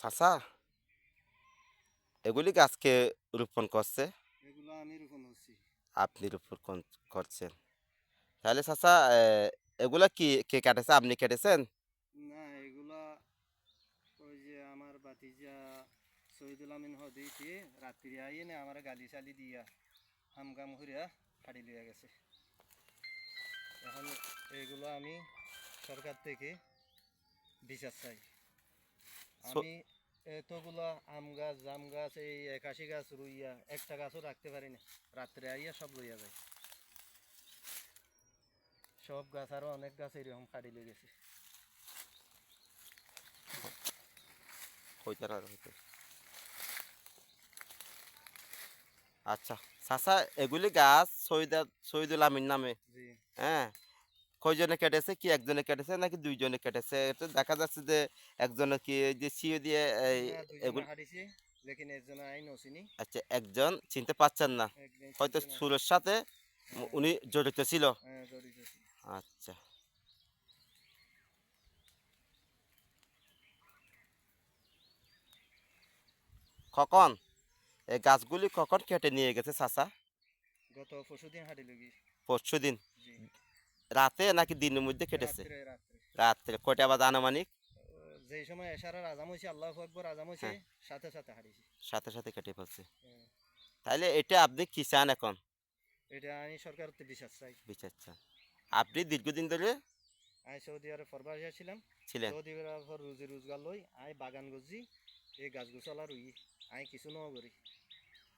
চাচা এগুলি গাছকে রোপণ করছে? এগুলো আমি রোপণ করছি। আপনি রোপণ করছেন। তাহলে চাচা এ, এগুলা কি কে কাটেছে? আপনি কেটেছেন? না এগুলা ওই যে আমার বাতিজা শহীদুল আমিন হদিতে রাত্রি আইয়ে না আমার গালি চালি দিয়া ফাড়ি লিয়া গেছে। এখন এইগুলো আমি সরকার থেকে বিচার চাই। আমি এতগুলা আম গাছ জাম গাছ এই একাশি গাছ রুইয়া একটা গাছও রাখতে পারি না। রাত্রে আইয়া সব লইয়া যায় সব গাছ আরও অনেক গাছ এরকম ফাড়ি লিয়ে গেছে। হইতে না হইতে আচ্ছা চাচা এগুলি গাছ শহীদা শহীদুল আমিন নামে। হ্যাঁ? কয়জনে কেটেছে কি একজনে কেটেছে নাকি দুইজনে কেটেছে? এটা দেখা যাচ্ছে যে একজনে কি যে সিও দিয়ে ওসিনি আচ্ছা একজন চিনতে পারছেন না। হয়তো সুরের সাথে হ্যাঁ, উনি জড়িত ছিল। হ্যাঁ, জড়িত ছিল। আচ্ছা। কখন? এই গাছগুলি কখন কেটে নিয়ে গেছে চাচা? গত পরশুদিন হাঁটি লগি পরশু দিন জি। রাতে নাকি দিনের মধ্যে কেটেছে? রাত্রে কয়টা বাজে আনুমানিক? যেই সময় এশারার আজাম হয়েছে আল্লাহ আকবর আজাম হয়েছে হ্যাঁ। সাথে সাথে হারিয়েছি। সাথে সাথে কেটে ফেলছে। হ্যাঁ। তাহলে এটা আপনি কি চান এখন? এটা আমি সরকার বিশ্বাস চাই। বিচার চান। আপনি দীর্ঘদিন ধরে? আমি সৌদি আরব ফরবার ছিলাম ছিলেন। সৌদি আরব রুজি রোজগার লই আই বাগান গজি এই গাছ গোছলা রুই। আই কিছু ন করি।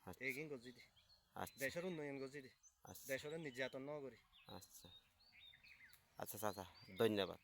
আচ্ছা। এইগিন গজি দি। আচ্ছা। দেশের উন্নয়ন গজি দি। আচ্ছা। দেশের নির্যাতন ন করি। আচ্ছা। আচ্ছা, আচ্ছা আচ্ছা ধন্যবাদ।